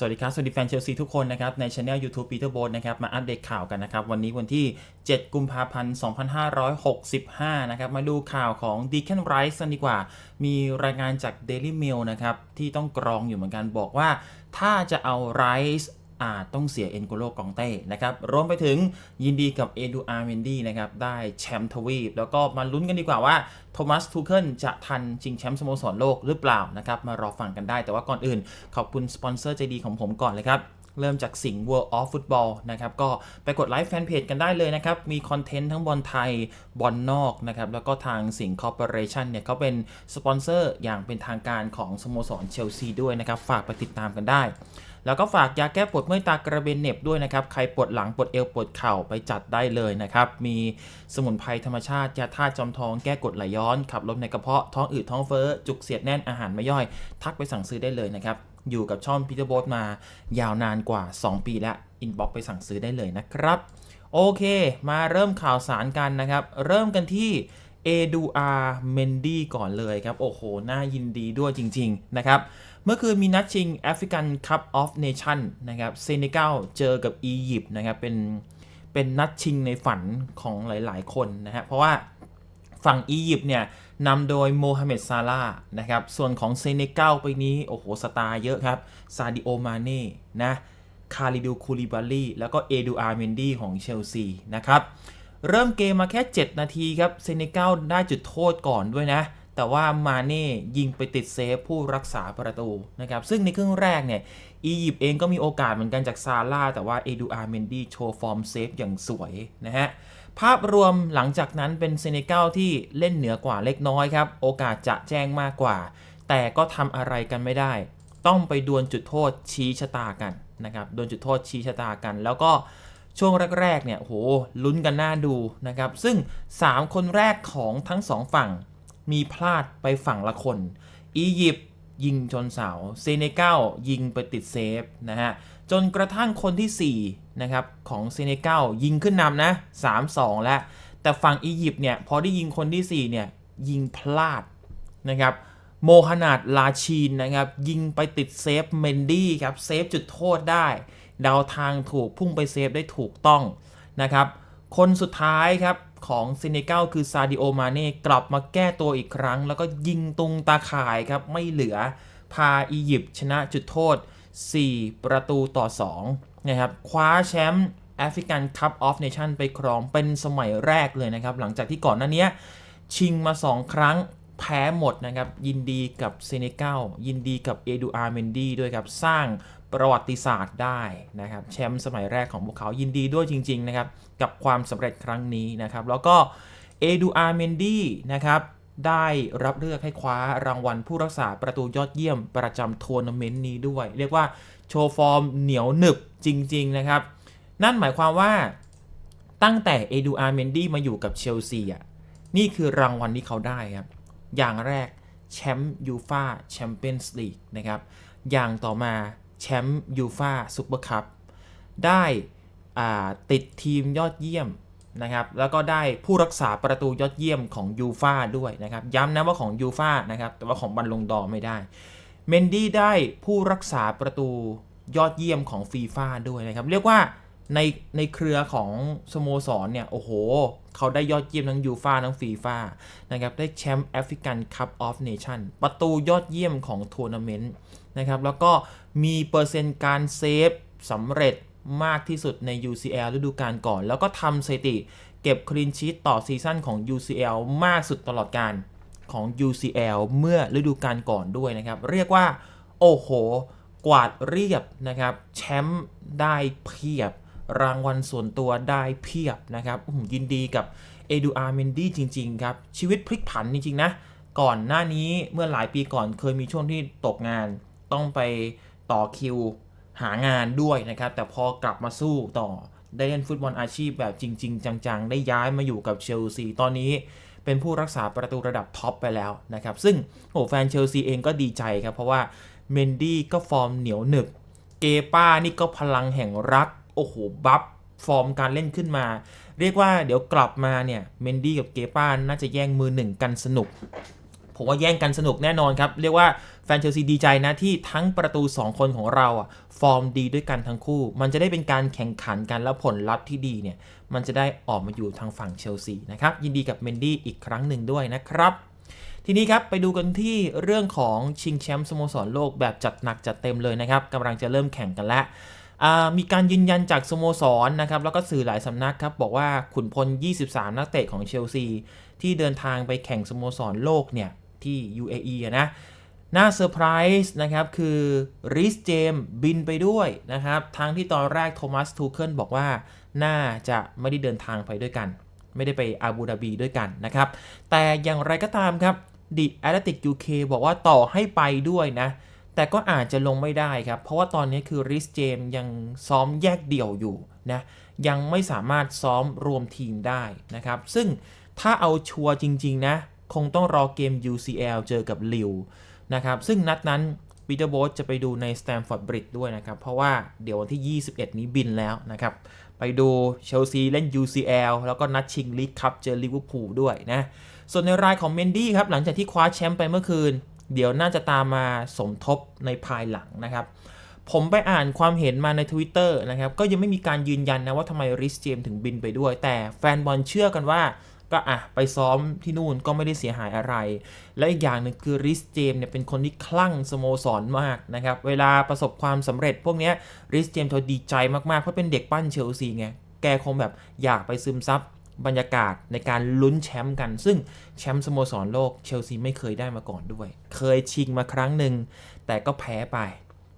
สวัสดีครับ สวัสดีแฟนเชลซีทุกคนนะครับ ในช anel YouTube Peter b o นะครับ มาอัปเดตข่าวกันนะครับ วันนี้วันที่ 7 กุมภาพันธ์ 2565 นะครับ มาดูข่าวของ d e c a n Rice กันดีกว่า มีรายงานจาก Daily Mail นะครับ ที่ต้องกรองอยู่เหมือนกันบอกว่า ถ้าจะเอา Rice อาจต้องเสียเอ็นโกโลกองเต้นะครับรวมไปถึงยินดีกับเอดูอาร์เมนดี้นะครับได้แชมป์ทวีป แล้วก็มาลุ้นกันดีกว่าว่าโทมัสทูเคิลจะทันชิงแชมป์สโมสรโลกหรือเปล่านะครับมารอฟังกันได้ แต่ว่าก่อนอื่น ขอบคุณสปอนเซอร์ใจดีของผมก่อนเลยครับเริ่มจากสิงห์ World of Football นะครับ ก็ไปกดไลค์แฟนเพจกันได้เลยนะครับ มีคอนเทนต์ทั้งบอลไทย บอลนอกนะครับ แล้วก็ทางสิงห์คอร์ปอเรชันเนี่ยเขาเป็นสปอนเซอร์อย่างเป็นทางการของสโมสรเชลซีด้วยนะครับ ฝากไปติดตามกันได้ แล้วก็ฝากยาแก้ปวดเมื่อยตากระเบนเน็บด้วยนะครับ ใครปวดหลังปวดเอวปวดเข่าไปจัดได้เลยนะครับ มีสมุนไพรธรรมชาติยาธาตุจอมทองแก้กรดไหลย้อนขับลมในกระเพาะท้องอืดท้องเฟ้อจุกเสียดแน่นอาหารไม่ย่อย ทักไปสั่งซื้อได้เลยนะครับ อยู่กับช่องพีเ r อร์โบมายาวนานกว่า 2 ปีแล้วอินบ็อกไปสั่งซื้อได้เลยนะครับโอเค มาเริ่มข่าวสารกันนะครับ เริ่มกันที่เอดูอาร์เมนดี้ก่อนเลยครับ โอ้โห น่ายินดีด้วยจริง ๆ นะครับเมื่อคืนมีนัดชิงแอฟริกันคัพออฟเนชั่นนะครับเซเนกัลเจอกับอียิปต์นะครับเป็นเป็นนัดชิงในฝันของหลายๆ คนนะฮะเพราะว่าฝั่งอียิปต์เนี่ยนำโดยโมฮัมเหม็ดซาลานะครับส่วนของเซเนกัลไปนี้ โอ้โห สตาร์เยอะครับซาดิโอมาเน่นะคาริดูคูลิบาลีแล้วก็เอดูอาร์เมนดี้ของเชลซีนะครับเริ่มเกมมาแค่ 7 นาทีครับ เซเนกัลได้จุดโทษก่อนด้วยนะ แต่ว่ามาเน่ยิงไปติดเซฟผู้รักษาประตูนะครับ ซึ่งในครึ่งแรกเนี่ยอียิปต์เองก็มีโอกาสเหมือนกันจากซาร่าแต่ว่าเอดูอาร์เมนดี้โชว์ฟอร์มเซฟอย่างสวยนะฮะ ภาพรวมหลังจากนั้นเป็นเซเนกัลที่เล่นเหนือกว่าเล็กน้อยครับ โอกาสจะแจ้งมากกว่า แต่ก็ทำอะไรกันไม่ได้ ต้องไปดวลจุดโทษชี้ชะตากันนะครับดวลจุดโทษชี้ชะตากัน แล้วก็ช่วงแรกๆเนี่ยโหลุ้นกันหน้าดูนะครับ ซึ่ง 3 คนแรกของทั้ง 2 ฝั่ง มีพลาดไปฝั่งละคน อียิปต์ยิงชนเสา เซเนกัลยิงไปติดเซฟนะฮะ จนกระทั่งคนที่ 4 นะครับ ของเซเนกัลยิงขึ้นนำนะ 3-2 แล้ว แต่ฝั่งอียิปต์เนี่ย พอได้ยิงคนที่ 4 เนี่ย ยิงพลาดนะครับโมฮนาดลาชีนนะครับ ยิงไปติดเซฟเมนดี้ครับ เซฟจุดโทษได้ ดาวทางถูกพุ่งไปเซฟได้ถูกต้องนะครับ คนสุดท้ายครับ ของเซเนกัลคือซาดิโอมาเน่กลับมาแก้ตัวอีกครั้ง แล้วก็ยิงตรงตาข่ายครับ ไม่เหลือพาอียิปต์ชนะจุดโทษ 4 ประตูต่อ2นะครับคว้าแชมป์แอฟริกันคัพออฟเนชั่นไปครองเป็นสมัยแรกเลยนะครับ หลังจากที่ก่อนหน้านี้ชิงมา 2 ครั้ง แพ้หมดนะครับ ยินดีกับเซเนกัลยินดีกับเอดูอาร์เมนดีด้วยครับ สร้างประวัติศาสตร์ได้นะครับ แชมป์สมัยแรกของพวกเขายินดีด้วยจริง ๆ นะครับ กับความสำเร็จครั้งนี้นะครับ แล้วก็เอดูอาร์เมนดีนะครับได้รับเลือกให้คว้ารางวัลผู้รักษาประตูยอดเยี่ยมประจำทัวร์นาเมนต์นี้ด้วย เรียกว่าโชว์ฟอร์มเหนียวหนึบจริง ๆ นะครับ นั่นหมายความว่าตั้งแต่เอดูอาร์เมนดีมาอยู่กับเชลซีอะนี่คือรางวัลที่เขาได้ครับ อย่างแรกแชมป์ยูฟาแชมเปี้ยนส์ลีกนะครับ อย่างต่อมาแชมป์ยูฟาซูเปอร์คัพได้ติดทีมยอดเยี่ยมนะครับ แล้วก็ได้ผู้รักษาประตูยอดเยี่ยมของยูฟาด้วยนะครับ ย้ำนะว่าของยูฟานะครับ แต่ว่าของบัลลงดอไม่ได้ เมนดี้ได้ผู้รักษาประตูยอดเยี่ยมของฟีฟ่าด้วยนะครับ เรียกว่า ในในเครือของสโมสรเนี่ย โอ้โห เขาได้ยอดเยี่ยมทั้งยูฟาทั้งฟีฟ่านะครับ ได้แชมป์แอฟริกันคัพออฟเนชั่นประตูยอดเยี่ยมของทัวร์นาเมนต์นะครับ แล้วก็มีเปอร์เซ็นต์การเซฟสำเร็จมากที่สุดใน UCL ฤดูกาลก่อน แล้วก็ทำสถิติ เก็บคลีนชีตต่อซีซั่นของ UCL มากสุดตลอดการของ UCL เมื่อฤดูกาลก่อนด้วยนะครับ เรียกว่า โอ้โห กวาดเรียบนะครับ แชมป์ได้เพียบ รางวัลส่วนตัวได้เพียบนะครับยินดีกับเอดูอาร์เมนดี้จริง ๆ ครับ ชีวิตพลิกผันจริง ๆ นะ ก่อนหน้านี้เมื่อหลายปีก่อนเคยมีช่วงที่ตกงาน ต้องไปต่อคิวหางานด้วยนะครับ แต่พอกลับมาสู้ต่อได้เล่นฟุตบอลอาชีพแบบจริง ๆ จัง ๆ ได้ย้ายมาอยู่กับเชลซีตอนนี้เป็นผู้รักษาประตูระดับท็อปไปแล้วนะครับ ซึ่งโอ้แฟนเชลซีเองก็ดีใจครับ เพราะว่าเมนดี้ก็ฟอร์มเหนียวหนึบ เกป้านี่ก็พลังแห่งรัก โอ้โห บัฟฟอร์มการเล่นขึ้นมา เรียกว่าเดี๋ยวกลับมาเนี่ย เมนดี้กับเกป้าน่าจะแย่งมือหนึ่งกันสนุก ผมว่าแย่งกันสนุกแน่นอนครับ เรียกว่าแฟนเชลซีดีใจนะที่ทั้งประตู 2 คนของเราอะฟอร์มดีด้วยกันทั้งคู่ มันจะได้เป็นการแข่งขันกันแล้วผลลัพธ์ที่ดีเนี่ย มันจะได้ออกมาอยู่ทางฝั่งเชลซีนะครับ ยินดีกับเมนดี้อีกครั้งหนึ่งด้วยนะครับทีนี้ครับ ไปดูกันที่เรื่องของชิงแชมป์สโมสรโลกแบบจัดหนักจัดเต็มเลยนะครับกำลังจะเริ่มแข่งกันแล้ว มีการยืนยันจากสโมสรนะครับแล้วก็สื่อหลายสำนักครับ บอกว่าขุนพล 23 นักเตะของเชลซี ที่เดินทางไปแข่งสโมสรโลกเนี่ย ที่ UAE นะน่าเซอร์ไพรส์นะครับ คือริสเจมบินไปด้วยนะครับทางที่ตอนแรกโทมัสทูเคิลบอกว่า น่าจะไม่ได้เดินทางไปด้วยกัน ไม่ได้ไปอาบูดาบีด้วยกันนะครับ แต่อย่างไรก็ตามครับดิแอตติกยูเคบอกว่าต่อให้ไปด้วยนะ แต่ก็อาจจะลงไม่ได้ครับ เพราะว่าตอนนี้คือริสเจมยังซ้อมแยกเดี่ยวอยู่นะยังไม่สามารถซ้อมรวมทีมได้นะครับ ซึ่งถ้าเอาชัวร์จริง ๆ นะ คงต้องรอเกม UCL เจอกับลิวนะครับ ซึ่งนัดนั้นปีเตอร์โบสจะไปดูในสแตมฟอร์ดบริดด้วยนะครับ เพราะว่าเดี๋ยววันที่ 21 นี้บินแล้วนะครับ ไปดูเชลซีเล่น UCL แล้วก็นัดชิงลีกคัพเจอลิเวอร์พูลด้วยนะ ส่วนในรายของเมนดี้ครับ หลังจากที่คว้าแชมป์ไปเมื่อคืน เดี๋ยวน่าจะตามมาสมทบในภายหลังนะครับ ผมไปอ่านความเห็นมาใน Twitter นะครับ ก็ยังไม่มีการยืนยันนะว่าทำไมริสเจมถึงบินไปด้วย แต่แฟนบอลเชื่อกันว่าก็อะไปซ้อมที่นู่นก็ไม่ได้เสียหายอะไร และอีกอย่างหนึ่งคือริสเจมเนี่ยเป็นคนที่คลั่งสโมสรมากนะครับ เวลาประสบความสำเร็จพวกนี้ริสเจมเขาดีใจมากๆ เพราะเป็นเด็กปั้นเชลซีไง แกคงแบบอยากไปซึมซับ บรรยากาศในการลุ้นแชมป์กัน ซึ่งแชมป์สโมสรโลกเชลซีไม่เคยได้มาก่อนด้วย เคยชิงมาครั้งหนึ่ง แต่ก็แพ้ไป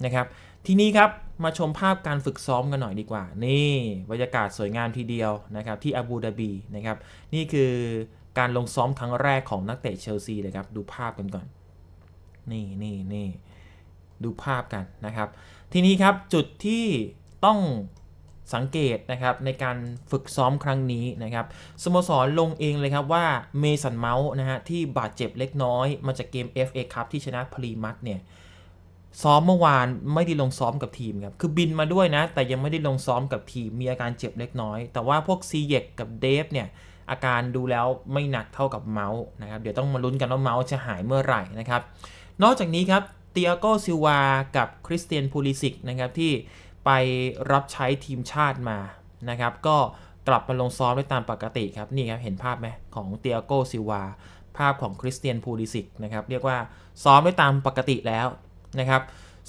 นะครับ ทีนี้ครับมาชมภาพการฝึกซ้อมกันหน่อยดีกว่า นี่บรรยากาศสวยงามทีเดียวนะครับที่อาบูดาบีนะครับ นี่คือการลงซ้อมครั้งแรกของนักเตะเชลซีเลยครับ ดูภาพกันก่อน นี่นี่นี่ดูภาพกันนะครับ ทีนี้ครับจุดที่ต้อง สังเกตนะครับในการฝึกซ้อมครั้งนี้นะครับสโมสรลงเองเลยครับว่าเมสันเมาส์นะฮะที่บาดเจ็บเล็กน้อย มาจากเกม FA คัพที่ชนะพลีมัตเนี่ยซ้อมเมื่อวานไม่ได้ลงซ้อมกับทีมครับ คือบินมาด้วยนะ แต่ยังไม่ได้ลงซ้อมกับทีม มีอาการเจ็บเล็กน้อย แต่ว่าพวกซีเยกกับเดฟเนี่ย อาการดูแล้วไม่หนักเท่ากับเมาส์นะครับ เดี๋ยวต้องมาลุ้นกันว่าเมาส์จะหายเมื่อไหร่นะครับ นอกจากนี้ครับ เตียโกซิวา กับคริสเตียนพูลิสิกนะครับที่ ไปรับใช้ทีมชาติมานะครับ ก็กลับมาลงซ้อมได้ตามปกติครับ นี่ครับเห็นภาพไหมของเตียโกซิวา ภาพของคริสเตียนพูลิสิกนะครับ เรียกว่าซ้อมได้ตามปกติแล้วนะครับ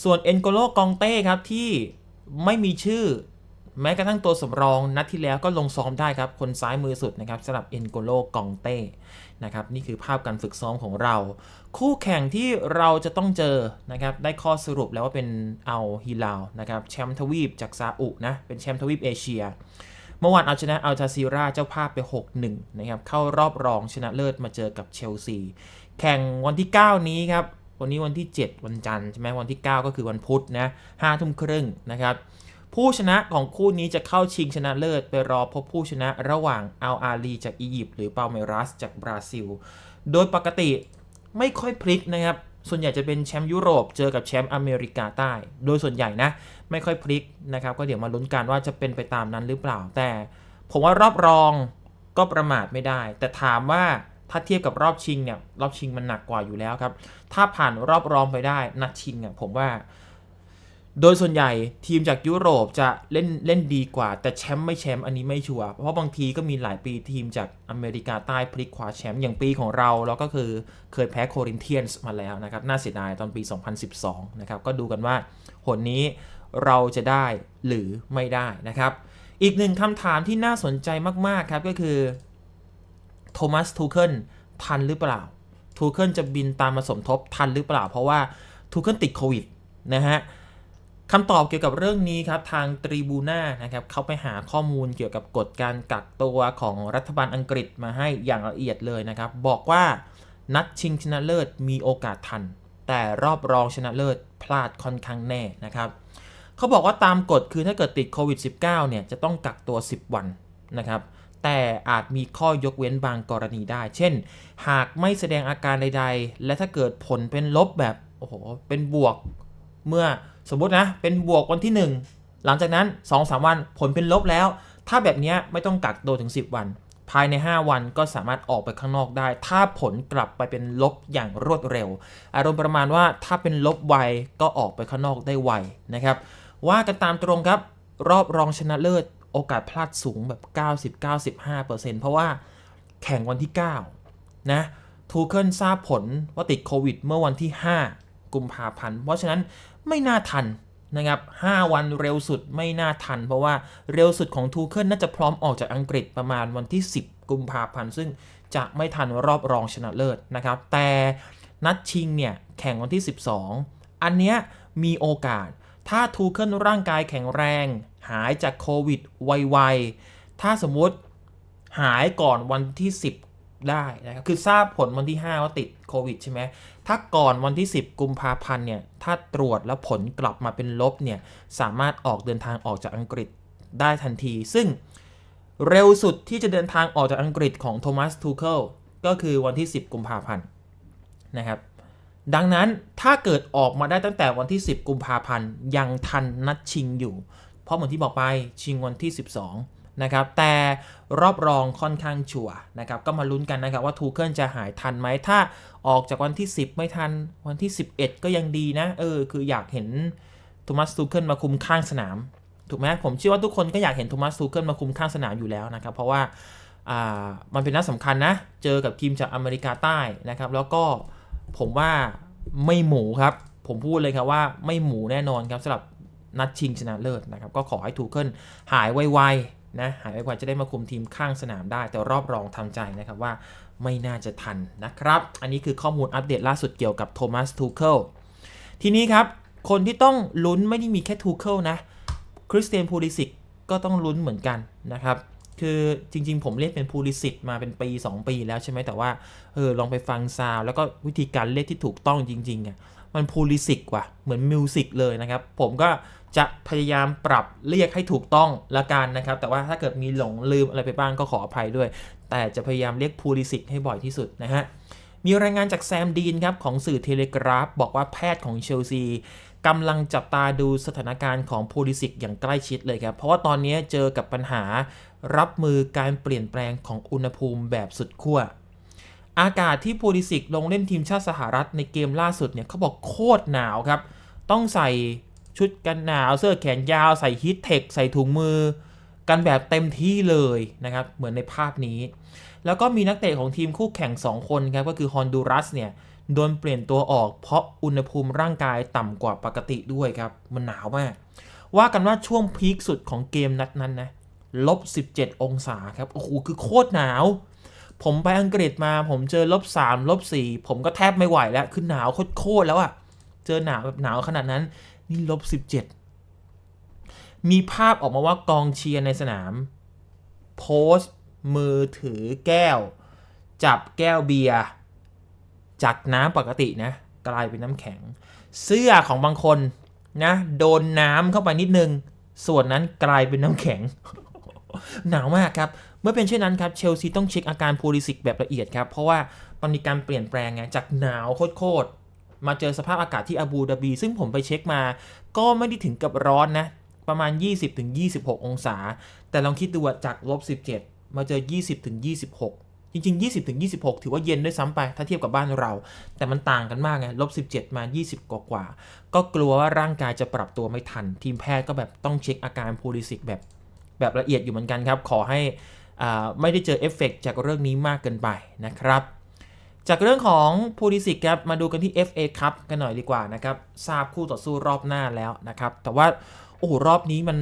ส่วนเอ็นโกโลกองเต้ครับที่ไม่มีชื่อ แม้กระทั่งตัวสำรองนัดที่แล้วก็ลงซ้อมได้ครับ คนซ้ายมือสุดนะครับสำหรับเอ็นโกโลกองเต้นะครับนี่คือภาพการฝึกซ้อมของเรา คู่แข่งที่เราจะต้องเจอนะครับได้ข้อสรุปแล้วว่าเป็นเอาฮิลาวนะครับแชมป์ทวีปจากซาอุนะเป็นแชมป์ทวีปเอเชีย เมื่อวานเอาชนะอัลจาซีราเจ้าภาพไป 6-1นะครับเข้ารอบรองชนะเลิศมาเจอกับเชลซีแข่งวันที่ 9 นี้ครับวันนี้วันที่ 7 วันจันทร์ใช่ไหมวันที่ 9 ก็คือวันพุธนะห้าทุ่มครึ่งนะครับ ผู้ชนะของคู่นี้จะเข้าชิงชนะเลิศไปรอพบผู้ชนะระหว่างอัลอาลีจากอียิปต์หรือเปาเมรัสจากบราซิล โดยปกติไม่ค่อยพลิกนะครับ ส่วนใหญ่จะเป็นแชมป์ยุโรปเจอกับแชมป์อเมริกาใต้ โดยส่วนใหญ่นะ ไม่ค่อยพลิกนะครับ ก็เดี๋ยวมาลุ้นกันว่าจะเป็นไปตามนั้นหรือเปล่า แต่ผมว่ารอบรองก็ประมาทไม่ได้ แต่ถามว่าถ้าเทียบกับรอบชิงเนี่ยรอบชิงมันหนักกว่าอยู่แล้วครับ ถ้าผ่านรอบรองไปได้นัดชิงอะผมว่า โดยส่วนใหญ่ทีมจากยุโรปจะเล่นเล่นดีกว่า แต่แชมป์ไม่แชมป์อันนี้ไม่ชัวร์เพราะบางทีก็มีหลายปีทีมจากอเมริกาใต้พลิกคว้าแชมป์อย่างปีของเราเราก็คือเคยแพ้โครินเทียนส์มาแล้วนะครับน่าเสียดายตอนปี 2012 นะครับ ก็ดูกันว่าหนนี้เราจะได้หรือไม่ได้นะครับ อีกหนึ่งคำถามที่น่าสนใจมาก ๆ ครับก็คือโทมัสทูเคิลทันหรือเปล่าทูเคิลจะบินตามมาสมทบทันหรือเปล่า เพราะว่าทูเคิลติดโควิดนะฮะ คำตอบเกี่ยวกับเรื่องนี้ครับทางตรีบูน่านะครับเขาไปหาข้อมูลเกี่ยวกับกฎการกักตัวของรัฐบาลอังกฤษมาให้อย่างละเอียดเลยนะครับ บอกว่านัดชิงชนะเลิศมีโอกาสทัน แต่รอบรองชนะเลิศพลาดค่อนข้างแน่นะครับเขาบอกว่าตามกฎคือถ้าเกิดติดโควิด -19 เนี่ยจะต้องกักตัว 10 วันนะครับแต่อาจมีข้อยกเว้นบางกรณีได้ เช่น หากไม่แสดงอาการใด ๆ และถ้าเกิดผลเป็นลบแบบโอ้โหเป็นบวกเมื่อ สมมตินะเป็นบวกวันที่ 1 หลังจากนั้น 2-3 วันผลเป็นลบแล้ว ถ้าแบบนี้ไม่ต้องกักตัวถึง 10 วัน ภายใน 5 วันก็สามารถออกไปข้างนอกได้ ถ้าผลกลับไปเป็นลบอย่างรวดเร็ว อารมณ์ประมาณว่าถ้าเป็นลบไวก็ออกไปข้างนอกได้ไวนะครับว่ากันตามตรงครับรอบรองชนะเลิศโอกาสพลาดสูงแบบ 90-95%เพราะว่าแข่งวันที่ 9 นะทูเคิลทราบผลว่าติดโควิดเมื่อวันที่ 5 กุมภาพันธ์ เพราะฉะนั้นไม่น่าทันนะครับ 5 วันเร็วสุดไม่น่าทัน เพราะว่าเร็วสุดของทูเคิลน่าจะพร้อมออกจากอังกฤษประมาณวันที่ 10 กุมภาพันธ์ ซึ่งจะไม่ทันรอบรองชนะเลิศนะครับ แต่นัดชิงเนี่ยแข่งวันที่ 12 อันเนี้ยมีโอกาส ถ้าทูเคิลร่างกายแข็งแรง หายจากโควิดไวๆ ถ้าสมมุติหายก่อนวันที่ 10 ได้นะครับ คือทราบผลวันที่ 5 ว่าติดโควิดใช่ไหม ถ้าก่อนวันที่ 10 กุมภาพันธ์เนี่ย ถ้าตรวจแล้วผลกลับมาเป็นลบเนี่ย สามารถออกเดินทางออกจากอังกฤษได้ทันที ซึ่งเร็วสุดที่จะเดินทางออกจากอังกฤษของโทมัส ทูเคิลก็คือวันที่ 10 กุมภาพันธ์นะครับ ดังนั้นถ้าเกิดออกมาได้ตั้งแต่วันที่ 10 กุมภาพันธ์ยังทันนัดชิงอยู่ เพราะเหมือนที่บอกไปชิงวันที่ 12 นะครับแต่รอบรองค่อนข้างชัวนะครับก็มาลุ้นกันนะครับว่าทูเคิลจะหายทันไหมถ้าออกจากวันที่ 10 ไม่ทันวันที่ 11 ก็ยังดีนะเออคืออยากเห็นโทมัสทูเคิลมาคุมข้างสนามถูกไหมผมเชื่อว่าทุกคนก็อยากเห็นโทมัสทูเคิลมาคุมข้างสนามอยู่แล้วนะครับเพราะว่าอ่ามันเป็นนัดสำคัญนะ เจอกับทีมจากอเมริกาใต้นะครับ แล้วก็ผมว่าไม่หมูครับ ผมพูดเลยครับว่าไม่หมูแน่นอนครับสำหรับนัดชิงชนะเลิศนะครับ ก็ขอให้ทูเคิลหายไวๆ นะหายไวๆจะได้มาคุมทีมข้างสนามได้ แต่รอบรองทำใจนะครับว่าไม่น่าจะทันนะครับ อันนี้คือข้อมูลอัปเดตล่าสุดเกี่ยวกับโทมัสทูเคิลทีนี้ครับ คนที่ต้องลุ้นไม่ได้มีแค่ทูเคิลนะคริสเตียนพูลิสิกก็ต้องลุ้นเหมือนกันนะครับคือจริงๆ ผมเรียกเป็นพูลิสิกมาเป็นปี 2 ปีแล้วใช่ไหมแต่ว่าเออลองไปฟังซาวด์แล้วก็วิธีการเรียกที่ถูกต้องจริงๆอะมันพูลิสิกว่ะเหมือนมิวสิกเลยนะครับ ผมก็ จะพยายามปรับเรียกให้ถูกต้องละกันนะครับ แต่ว่าถ้าเกิดมีหลงลืมอะไรไปบ้างก็ขออภัยด้วย แต่จะพยายามเรียกพูลิสิกให้บ่อยที่สุดนะฮะมีรายงานจากแซมดีนครับ ของสื่อเทเลกราฟ บอกว่าแพทย์ของเชลซีกำลังจับตาดูสถานการณ์ของพูลิสิกอย่างใกล้ชิดเลยครับ เพราะว่าตอนนี้เจอกับปัญหารับมือการเปลี่ยนแปลงของอุณหภูมิแบบสุดขั้วอากาศที่พูลิสิกลงเล่นทีมชาติสหรัฐในเกมล่าสุดเนี่ยเขาบอกโคตรหนาวครับ ต้องใส่ ชุดกันหนาวเสื้อแขนยาวใส่ฮีทเทคใส่ถุงมือ กันแบบเต็มที่เลยนะครับ เหมือนในภาพนี้ แล้วก็มีนักเตะของทีมคู่แข่ง 2 คนครับ ก็คือฮอนดูรัสเนี่ยโดนเปลี่ยนตัวออกเพราะอุณหภูมิร่างกายต่ำกว่าปกติด้วยครับ มันหนาวมาก ว่ากันว่าช่วงพีคสุดของเกมนัดนั้นนะลบ 17 องศาครับ โอ้โห คือโคตรหนาว ผมไปอังกฤษมา ผมเจอลบ3ลบ4ผมก็แทบไม่ไหวแล้ว คือหนาวโคตรแล้วอะ เจอหนาวแบบหนาวขนาดนั้น นี่ลบ17มีภาพออกมาว่ากองเชียร์ในสนาม โพสมือถือแก้ว จับแก้วเบียร์จากน้ำปกตินะ กลายเป็นน้ำแข็ง เสื้อของบางคนนะ โดนน้ำเข้าไปนิดนึง ส่วนนั้นกลายเป็นน้ำแข็ง หนาวมากครับ เมื่อเป็นเช่นนั้นครับเชลซีต้องเช็คอาการโพลิสิกแบบละเอียดครับ เพราะว่ามันมีการเปลี่ยนแปลงไงจากหนาวโคตร มาเจอสภาพอากาศที่อาบูดาบี ซึ่งผมไปเช็คมา ก็ไม่ได้ถึงกับร้อนนะ ประมาณ 20-26 องศา แต่ลองคิดดูจากลบ 17 มาเจอ 20-26จริงๆ 20-26 ถือว่าเย็นด้วยซ้ำไป ถ้าเทียบกับบ้านเรา แต่มันต่างกันมากไงลบ 17 มา 20 กว่ากว่า ก็กลัวว่าร่างกายจะปรับตัวไม่ทัน ทีมแพทย์ก็แบบต้องเช็คอาการโพลิสิกแบบ แบบละเอียดอยู่เหมือนกันครับ ขอให้อ่าไม่ได้เจอเอฟเฟกต์จากเรื่องนี้มากเกินไปนะครับ จากเรื่องของพูลิสิกครับมาดูกันที่ FA ครับกันหน่อยดีกว่านะครับทราบคู่ต่อสู้รอบหน้าแล้วนะครับแต่ว่าโอ้โหรอบนี้มัน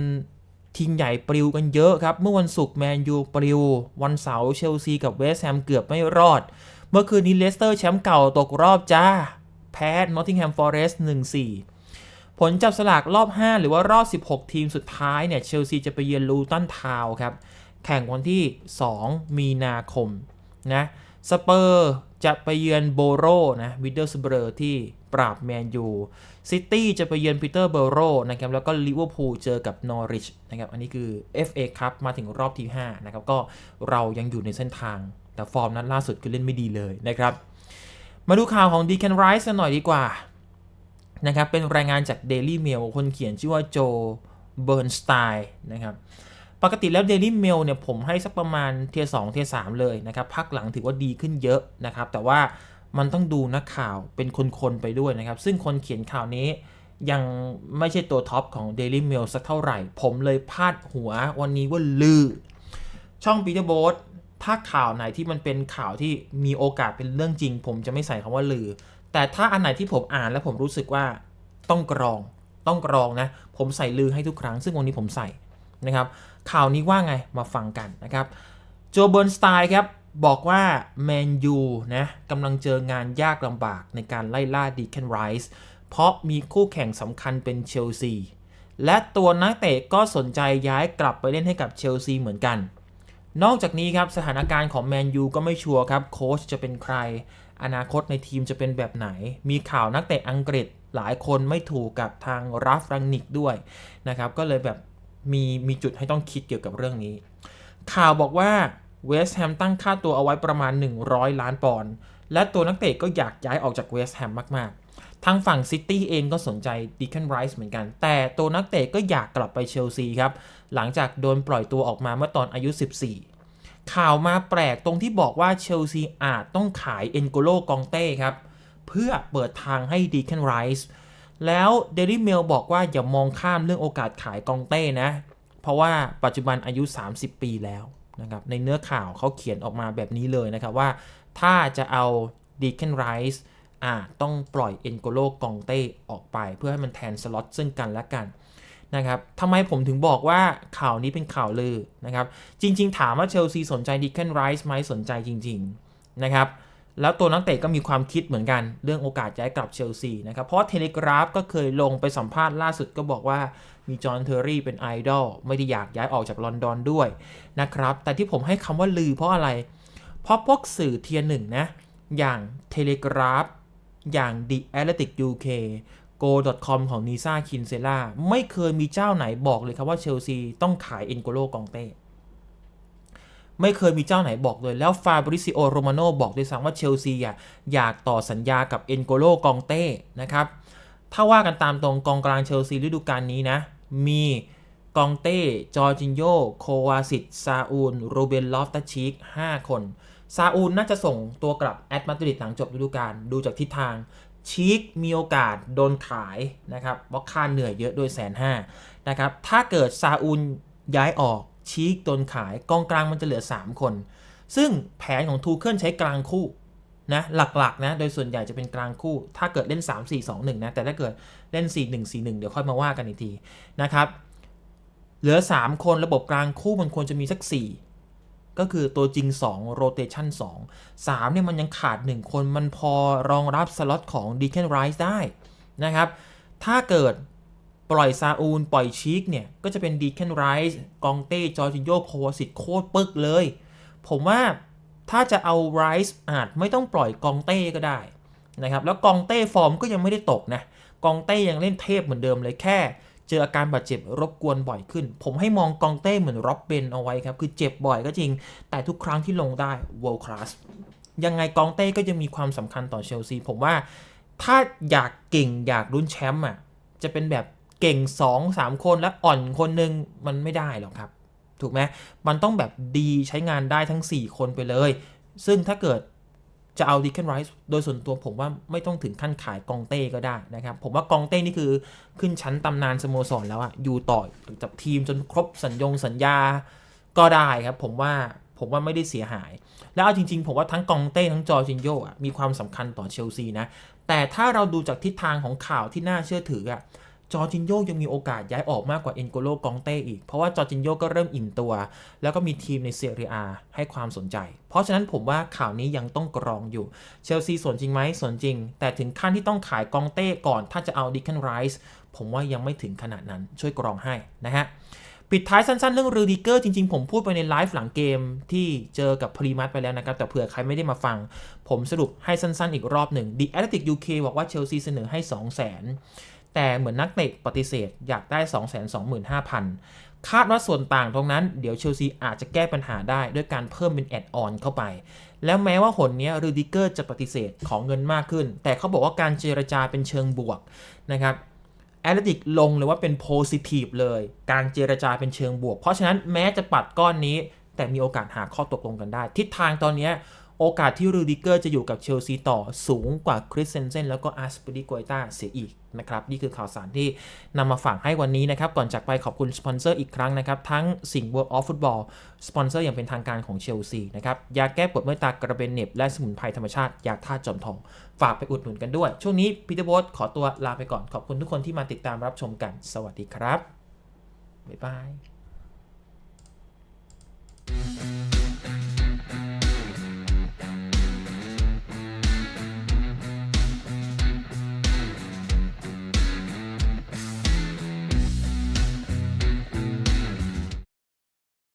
ทีมใหญ่ปลิวกันเยอะครับ เมื่อวันศุกร์แมนยูปลิว วันเสาร์เชลซีกับเวสต์แฮมเกือบไม่รอด เมื่อคืนนี้เลสเตอร์แชมป์เก่าตกรอบจ้า แพ้นอตติงแฮมฟอเรสต์1-4 ผลจับสลากรอบ 5 หรือว่ารอบ 16 ทีมสุดท้ายเนี่ยเชลซีจะไปเยือนลูตันทาวครับ แข่งวันที่ 2 มีนาคมนะสเปอร์ จะไปเยือนโบโรนะวิดเดอร์สเบอร์ที่ปราบแมนยูซิตี้จะไปเยือนปีเตอร์เบโรนะครับแล้วก็ลิเวอร์พูลเจอกับนอริชนะครับอันนี้คือ FA ครับมาถึงรอบที่ 5 นะครับ ก็เรายังอยู่ในเส้นทาง แต่ฟอร์มนั้นล่าสุดคือเล่นไม่ดีเลยนะครับ มาดูข่าวของดีแคนไรส์กันหน่อยดีกว่านะครับเป็นรายงานจาก Daily Mail คนเขียนชื่อว่าโจเบิร์นสไตน์นะครับ ปกติแล้ว Daily Mail เนี่ยผมให้สักประมาณเทียร์สเทียร์สเลยนะครับ พักหลังถือว่าดีขึ้นเยอะนะครับ แต่ว่ามันต้องดูนักข่าวเป็นคนๆไปด้วยนะครับ ซึ่งคนเขียนข่าวนี้ยังไม่ใช่ตัวท็อปของ Daily Mail สักเท่าไหร่ ผมเลยพาดหัววันนี้ว่าลือ ช่อง Peter b o a t ถ้าข่าวไหนที่มันเป็นข่าวที่มีโอกาสเป็นเรื่องจริง ผมจะไม่ใส่คำว่าลือ แต่ถ้าอันไหนที่ผมอ่านแล้วผมรู้สึกว่าต้องกรอง ต้องกรองนะ ผมใส่ลือให้ทุกครั้ง ซึ่งวันนี้ผมใส่นะครับ ข่าวนี้ว่าไงมาฟังกันนะครับโจเบิร์นสไตล์ครับบอกว่าแมนยูนะกำลังเจองานยากลำบากในการไล่ล่าดีแคนไรส์เพราะมีคู่แข่งสำคัญเป็นเชลซีและตัวนักเตะก็สนใจย้ายกลับไปเล่นให้กับเชลซีเหมือนกัน นอกจากนี้ครับสถานการณ์ของแมนยูก็ไม่ชัวร์ครับโค้ชจะเป็นใคร อนาคตในทีมจะเป็นแบบไหน มีข่าวนักเตะอังกฤษหลายคนไม่ถูกกับทางราฟรังนิกด้วยนะครับก็เลยแบบ มีมีจุดให้ต้องคิดเกี่ยวกับเรื่องนี้ ข่าวบอกว่าเวสต์แฮมตั้งค่าตัวเอาไว้ประมาณ 100 ล้านปอนด์และตัวนักเตะก็อยากย้ายออกจากเวสต์แฮมมากๆ ทางฝั่งซิตี้เองก็สนใจดิคันไรส์เหมือนกัน แต่ตัวนักเตะก็อยากกลับไปเชลซีครับ หลังจากโดนปล่อยตัวออกมาเมื่อตอนอายุ 14 ข่าวมาแปลกตรงที่บอกว่าเชลซีอาจต้องขายเอ็นโกโลกองเต้ครับ เพื่อเปิดทางให้ดีคันไรส์ แล้วเดลี่เมลบอกว่าอย่ามองข้ามเรื่องโอกาสขายกองเต้นะ เพราะว่าปัจจุบันอายุ 30 ปีแล้วนะครับในเนื้อข่าวเขาเขียนออกมาแบบนี้เลยนะครับว่า ถ้าจะเอาดีคันไรส์อาจต้องปล่อยเอ็นโกโลกองเต้ออกไป เพื่อให้มันแทนสล็อตซึ่งกันและกันนะครับทำไมผมถึงบอกว่าข่าวนี้เป็นข่าวลือนะครับ จริง ๆ ถามว่าเชลซีสนใจดีคันไรส์ไหมสนใจจริง ๆ นะครับ แล้วตัวนักเตะก็มีความคิดเหมือนกันเรื่องโอกาสย้ายกลับเชลซีนะครับ เพราะเทเลกราฟก็เคยลงไปสัมภาษณ์ล่าสุดก็บอกว่ามีจอห์นเทอร์รี่เป็นไอดอลไม่ได้อยากย้ายออกจากลอนดอนด้วยนะครับ แต่ที่ผมให้คำว่าลือเพราะอะไร เพราะพวกสื่อเทียร์หนึ่งนะ อย่างเทเลกราฟอย่าง The Athletic UK go.com ของนิซ่าคินเซล่าไม่เคยมีเจ้าไหนบอกเลยครับว่าเชลซีต้องขายเอ็นโกโลกองเต้ ไม่เคยมีเจ้าไหนบอกเลย แล้วฟาบริซิโอโรมาโนบอกด้วยซ้ำว่าเชลซีอะอยากต่อสัญญากับเอ็นโกโลกองเต้นะครับ ถ้าว่ากันตามตรงกองกลางเชลซีฤดูกาลนี้นะ มีกองเต้ จอร์จินโย โควาสิตซาอูล โรเบนลอฟตัชิก 5 คน ซาอูลน่าจะส่งตัวกลับแอตมาดริดหลังจบฤดูกาล ดูจากทิศทางชีกมีโอกาสโดนขายนะครับเพราะค่าเหนื่อยเยอะโดยแสนห้านะครับ ถ้าเกิดซาอูลย้ายออก ชีกโดนขายกองกลางมันจะเหลือ 3 คน ซึ่งแผนของทูเคิลใช้กลางคู่นะหลักๆนะโดยส่วนใหญ่จะเป็นกลางคู่ ถ้าเกิดเล่น 3 4 2 1นะแต่ถ้าเกิดเล่น 4 1 4 1 เดี๋ยวค่อยมาว่ากันอีกทีนะครับเหลือ 3 คนระบบกลางคู่มันควรจะมีสัก 4 ก็คือตัวจริง2 rotation 2 3เนี่ยมันยังขาด 1 คนมันพอรองรับสล็อตของ d e c a n Rice ได้นะครับถ้าเกิด ปล่อยซาอูล ปล่อยชีกเนี่ย ก็จะเป็น d e c a n Rice กองเต้ จอร์จินโยโควาสิตโคตรปึกเลย ผมว่าถ้าจะเอา Rice อาจไม่ต้องปล่อยกองเต้ก็ได้นะครับ แล้วกองเต้ฟอร์มก็ยังไม่ได้ตกนะ กองเต้ยังเล่นเทพเหมือนเดิมเลยแค่ เจออาการบาดเจ็บรบกวนบ่อยขึ้น ผมให้มองกองเต้เหมือนร็อบเบนเอาไว้ครับ คือเจ็บบ่อยก็จริง แต่ทุกครั้งที่ลงได้ world class ยังไงกองเต้ก็จะมีความสำคัญต่อเชลซี ผมว่าถ้าอยากเก่งอยากลุ้นแชมป์อะ จะเป็นแบบ เก่ง 2 3 คนและอ่อนคนหนึ่งมันไม่ได้หรอกครับ ถูกไหมมันต้องแบบดีใช้งานได้ทั้ง 4 คนไปเลย ซึ่งถ้าเกิดจะเอาดิคเคนไรส์โดยส่วนตัวผมว่าไม่ต้องถึงขั้นขายกองเต้ก็ได้นะครับ ผมว่ากองเต้นี่คือขึ้นชั้นตำนานสโมสรแล้วอะอยู่ต่อจากทีมจนครบสัญญงสัญญาก็ได้ครับ ผมว่าผมว่าไม่ได้เสียหาย แล้วเอาจริงๆ ผมว่าทั้งกองเต้ทั้งจอร์จินโยอะมีความสำคัญต่อเชลซีนะ แต่ถ้าเราดูจากทิศทางของข่าวที่น่าเชื่อถืออะ จอร์จินโยยังมีโอกาสย้ายออกมากกว่าเอ็นโกโลกองเต้อีก เพราะว่าจอร์จินโยก็เริ่มอิ่มตัว แล้วก็มีทีมในเซเรียอาให้ความสนใจ เพราะฉะนั้นผมว่าข่าวนี้ยังต้องกรองอยู่ เชลซีสนจริงไหมสนจริง แต่ถึงขั้นที่ต้องขายกองเต้ก่อนถ้าจะเอาดิคเคนไรส์ผมว่ายังไม่ถึงขนาดนั้นช่วยกรองให้นะฮะปิดท้ายสั้นๆ เรื่องรูดิเกอร์จริงๆ ผมพูดไปในไลฟ์หลังเกมที่เจอกับพรีมัตไปแล้วนะครับ แต่เผื่อใครไม่ได้มาฟัง ผมสรุปให้สั้นๆ อีกรอบหนึ่ง The Athletic UK บอกว่าเชลซีเสนอให้ 2 0 0 0 0 0 แต่เหมือนนักเตะปฏิเสธอยากได้ 225,000 คาดว่าส่วนต่างตรงนั้นเดี๋ยวเชลซีอาจจะแก้ปัญหาได้ด้วยการเพิ่มเป็นแอดออนเข้าไป แล้วแม้ว่าหนนี้รูดิเกอร์จะปฏิเสธของเงินมากขึ้น แต่เขาบอกว่าการเจรจาเป็นเชิงบวกนะครับแอตเลติกลงเลยว่าเป็นโพซิทีฟเลย การเจรจาเป็นเชิงบวก เพราะฉะนั้นแม้จะปัดก้อนนี้ แต่มีโอกาสหาข้อตกลงกันได้ ทิศทางตอนเนี้ย โอกาสที่รูดิเกอร์จะอยู่กับเชลซีต่อสูงกว่าคริสเซนเซนแล้วก็อาร์สปิริโกตาเสียอีกนะครับ นี่คือข่าวสารที่นำมาฝากให้วันนี้นะครับ ก่อนจากไปขอบคุณสปอนเซอร์อีกครั้งนะครับ ทั้งสิงห์ World of Football สปอนเซอร์อย่างเป็นทางการของเชลซีนะครับ ยาแก้ปวดเมื่อยตากระเบนเน็บ และสมุนไพรธรรมชาติ ยาท่าตุจอมทอง ฝากไปอุดหนุนกันด้วย ช่วงนี้พีเตอร์โบสขอตัวลาไปก่อนขอบคุณทุกคนที่มาติดตามรับชมกัน สวัสดีครับบ๊ายบาย